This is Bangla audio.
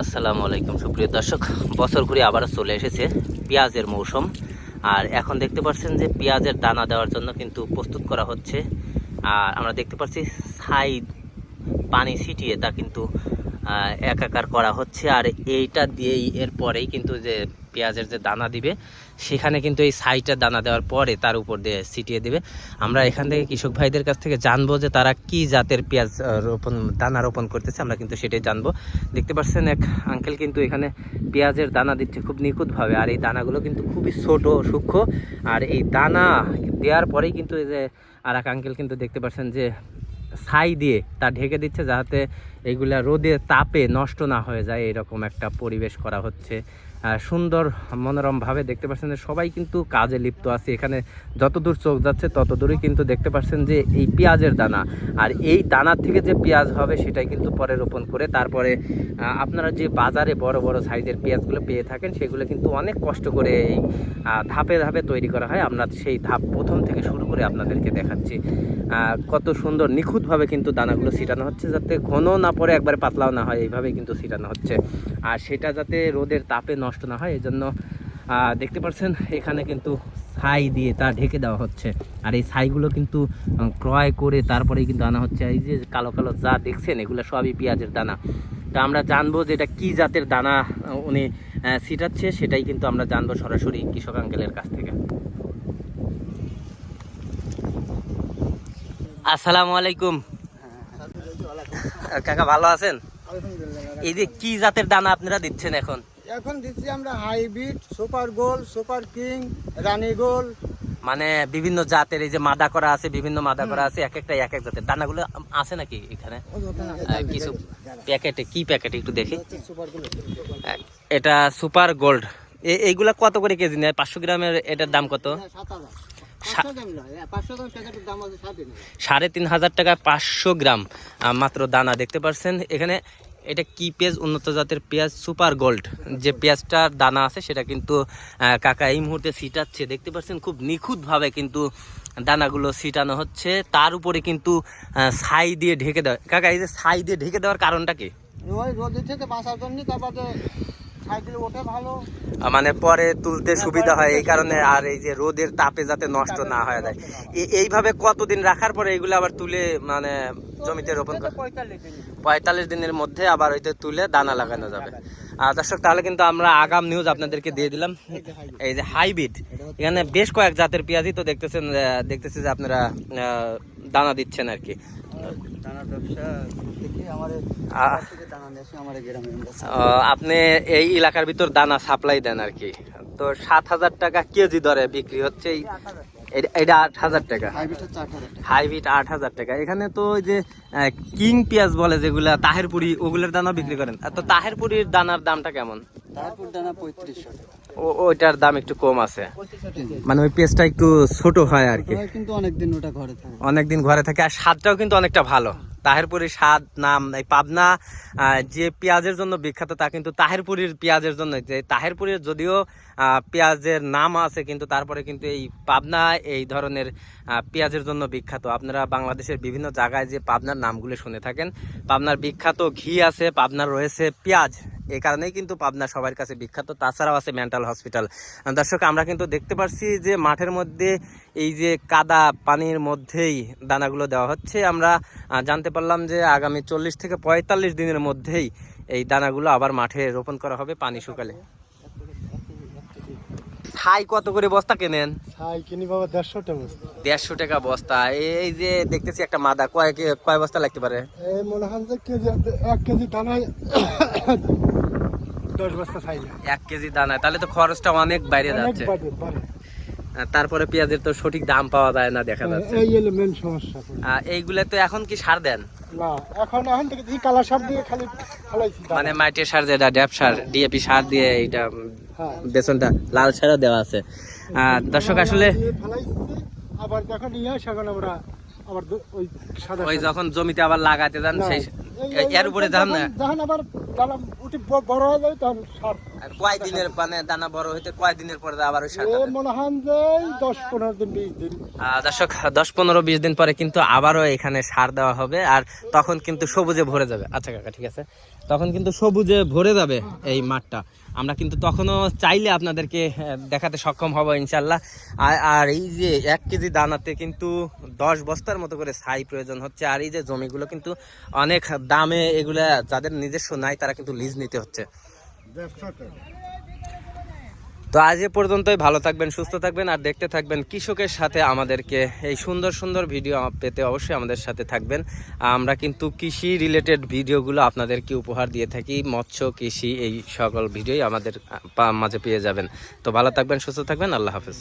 আসসালামু আলাইকুম, সুপ্রিয় দর্শক। বছর ঘুরে আবার চলে এসেছে পেঁয়াজের মৌসুম। আর এখন দেখতে পাচ্ছেন যে পেঁয়াজের দানা দেওয়ার জন্য কিন্তু প্রস্তুত করা হচ্ছে। আর আমরা দেখতে পাচ্ছি ছাই পানি ছিটিয়ে তা কিন্তু একাকার করা হচ্ছে। আর এইটা দিয়েই এরপরেই কিন্তু যে পেঁয়াজের যে দানা দিবে, সেখানে কিন্তু এই ছাইটা দানা দেওয়ার পরে তার উপর দিয়ে ছিটিয়ে দিবে। আমরা এখান থেকে কৃষক ভাইদের কাছ থেকে জানব যে তারা কি জাতের পেঁয়াজ রোপণ, দানা রোপণ করতেছে, আমরা কিন্তু সেটাই জানব। দেখতে পাচ্ছেন এক আঙ্কেল কিন্তু এখানে পেঁয়াজের দানা দিচ্ছে খুব নিখুঁতভাবে, আর এই দানাগুলো কিন্তু খুবই ছোট, সূক্ষ্ম। আর এই দানা দেওয়ার পরেই কিন্তু এই যে আর এক আঙ্কেল কিন্তু দেখতে পাচ্ছেন যে ছাই দিয়ে তা ঢেকে দিচ্ছে, যাতে এগুলা রোদে তাপে নষ্ট না হয়ে যায়, এরকম একটা পরিবেশ করা হচ্ছে। সুন্দর মনোরমভাবে দেখতে পাচ্ছেন যে সবাই কিন্তু কাজে লিপ্ত আছে। এখানে যতদূর চোখ যাচ্ছে তত দূরই কিন্তু দেখতে পাচ্ছেন যে এই পেঁয়াজের দানা। আর এই দানার থেকে যে পেঁয়াজ হবে, সেটাই কিন্তু পরে রোপণ করে তারপরে আপনারা যে বাজারে বড় বড় সাইজের পেঁয়াজগুলো পেয়ে থাকেন, সেগুলো কিন্তু অনেক কষ্ট করে এই ধাপে ধাপে তৈরি করা হয়। আমরা সেই ধাপ প্রথম থেকে শুরু করে আপনাদেরকে দেখাচ্ছি। কত সুন্দর নিখুঁতভাবে কিন্তু দানাগুলো ছিটানো হচ্ছে, যাতে ঘন না পরে একবারে পাতলাও না হয়। এইভাবেই কিন্তু ছিটানো হচ্ছে। আর সেটা যাতে রোদের তাপে নষ্ট না হয় এই জন্য দেখতে পাচ্ছেন এখানে কিন্তু ছাই দিয়ে তা ঢেকে দেওয়া হচ্ছে। আর এই ছাইগুলো কিন্তু ক্রয় করে তারপরেই কিন্তু আনা হচ্ছে। এই যে কালো কালো যা দেখছেন এগুলো সবই পেঁয়াজের দানা। তো আমরা জানব যে এটা কি জাতের দানা উনি ছিটাচ্ছে সেটাই কিন্তু আমরা জানব সরাসরি কৃষক আঙ্কেলের কাছ থেকে। আসসালামু আলাইকুম। কাকা ভালো আছেন? এই যে কি জাতের দানা আপনারা দিচ্ছেন এখন? এখন দিচ্ছি আমরা হাইব্রিড সুপার গোল সুপার কিং রানী গোল। মানে বিভিন্ন জাতের এই যে মাদা করা আছে বিভিন্ন মাদা করা আছে এক একটা এক এক জাতের। দানাগুলো আছে নাকি এখানে? কিছু প্যাকেটে কি প্যাকেটে একটু দেখি? এটা সুপার গোল্ড। এইগুলা কত করে কেজি নেয়? পাঁচশো গ্রামের এটার দাম কত? দিন সাড়ে তিন হাজার। টাকা পাঁচশো গ্রাম। মাত্র দানা দেখতে পাচ্ছেন এখানে এটা কি পেঁয়াজ? উন্নত জাতের পেঁয়াজ, সুপার গোল্ড। যে পেঁয়াজটার দানা আছে, সেটা কিন্তু কাকা এই মুহূর্তে ছিটাচ্ছে। দেখতে পাচ্ছেন, খুব নিখুঁতভাবে কিন্তু দানাগুলো ছিটানো হচ্ছে। তার উপরে কিন্তু ছাই দিয়ে ঢেকে দেওয়া কাকা, এই যে ছাই দিয়ে ঢেকে দেওয়ার কারণটা কি? ওই থেকে বাঁচার জন্য মানে পরে তুলতে সুবিধা হয় এই কারণে আর এই যে রোদের তাপে যাতে নষ্ট না হয়ে যায়। এইভাবে কতদিন রাখার পরে এগুলো আবার তুলে মানে জমিতে রোপণ করে পঁয়তাল্লিশ দিনের মধ্যে আবার ওইতে তুলে দানা লাগানো যাবে। আর দর্শক তাহলে কিন্তু আমরা আগাম নিউজ আপনাদেরকে দিয়ে দিলাম। এই যে হাইব্রিড এখানে বেশ কয়েক জাতের পেঁয়াজই তো দেখতেছেন দেখতেছি যে আপনারা আহ, দানা দিচ্ছেন আর কি। আপনি এই এলাকার ভিতর দানা সাপ্লাই দেন আর কি। তো সাত হাজার টাকা কেজি দরে বিক্রি হচ্ছে এটা- আট হাজার টাকা। হাইব্রিড আট হাজার টাকা। এখানে তো ওই যে কিং পেঁয়াজ বলে যেগুলা তাহেরপুরি ওগুলোর দানা বিক্রি করেন। তো তাহেরপুরির দানার দামটা কেমন? তারপর দানা পঁয়ত্রিশশো টাকা। ওইটার দাম একটু কম আছে। মানে ওই পেঁয়াজটা একটু ছোট হয় আর কি। কিন্তু অনেকদিন ওটা ঘরে থাকে। অনেকদিন ঘরে থাকে আর স্বাদটাও কিন্তু অনেকটা ভালো। তাহেরপুরির স্বাদ নাম এই পাবনা যে পেঁয়াজের জন্য বিখ্যাত তা কিন্তু তাহেরপুরির পেঁয়াজের জন্য। যে তাহেরপুরের যদিও আহ, পেঁয়াজের নাম আছে কিন্তু তারপরে কিন্তু এই পাবনা এই ধরনের পেঁয়াজের জন্য বিখ্যাত। আপনারা বাংলাদেশের বিভিন্ন জায়গায় যে পাবনার নামগুলো শুনে থাকেন পাবনার বিখ্যাত ঘি আছে পাবনার রয়েছে পেঁয়াজ। এই কারণেই কিন্তু পাবনা সবার কাছে বিখ্যাত। তাছাড়াও আছে মেন্টাল হসপিটাল দর্শক, আমরা কিন্তু দেখতে পাচ্ছি যে মাঠের মধ্যে এই যে কাদা পানির মধ্যেই দানাগুলো দেওয়া হচ্ছে। আমরা জানতে পারলাম যে আগামী চল্লিশ থেকে পঁয়তাল্লিশ দিনের মধ্যেই এই দানাগুলো আবার মাঠে রোপণ করা হবে পানি শুকালে। ছাই কত করে বস্তা কেনেন? ছাই কিনি বাবা দেড়শো টাকা বস্তা। দেড়শো টাকা বস্তা। এই যে দেখতেছি একটা মাদা। কয় কয় বস্তা লাগতে পারে? এই মনে হয় যে কেজি এক কেজি দানায় দশ বস্তা ছাই না এক কেজি দানা তাহলে তো খরচটা অনেক বাইরে যাচ্ছে। তারপরে পেঁয়াজের তো সঠিক দাম পাওয়া যায় না দেখা যাচ্ছে। এই হলো মেন সমস্যা। এইগুলা তো এখন কি সার দেন? না এখন এখন থেকে কালা সার দিয়ে খালি ফেলাইছি। মানে মাটির সার যেটা ড্যাপ সার ডিএপি সার দিয়ে হ্যাঁ বেসনটা লাল সারও দেওয়া আছে। দর্শক আসলে আবার যখন নিয়ে আসে এখন আমরা আবার ওই সাদা ওই যখন জমিতে আবার লাগাতে যান সেই এর উপরে যান না যখন- আবার উঠে বড় হয়ে যায় তখন সার কয় দিনের মানে দানা বড় হইতে কয় দিনের পরে আবার ওই সার মনে হন যে দশ পনেরো দিন বিশ দিন। দর্শক দশ পনেরো বিশ দিন পরে কিন্তু আবারও এখানে সার দেওয়া হবে আর তখন কিন্তু সবুজে ভরে যাবে। আচ্ছা কাকা ঠিক আছে। তখন কিন্তু সবুজে ভরে যাবে এই মাঠটা। আমরা কিন্তু তখনও চাইলে আপনাদেরকে দেখাতে সক্ষম হব ইনশাল্লাহ। আর এই যে এক কেজি দানাতে কিন্তু দশ বস্তার মতো করে ছাই প্রয়োজন হচ্ছে। আর এই যে জমিগুলো কিন্তু অনেক দামে এগুলা যাদের নিজস্ব নাই তারা কিন্তু লিজ নিতে হচ্ছে। তো আজ এ পর্যন্তই, ভালো থাকবেন, সুস্থ থাকবেন, আর দেখতে থাকবেন কৃষকের সাথে আমাদেরকে। এই সুন্দর সুন্দর ভিডিও পেতে অবশ্যই আমাদের সাথে থাকবেন। আমরা কিন্তু কৃষি রিলেটেড ভিডিওগুলো আপনাদেরকে উপহার দিয়ে থাকি, মৎস্য, কৃষি, এই সকল ভিডিওই আমাদের মাঝে পেয়ে যাবেন। তো ভালো থাকবেন, সুস্থ থাকবেন, আল্লাহ হাফেজ।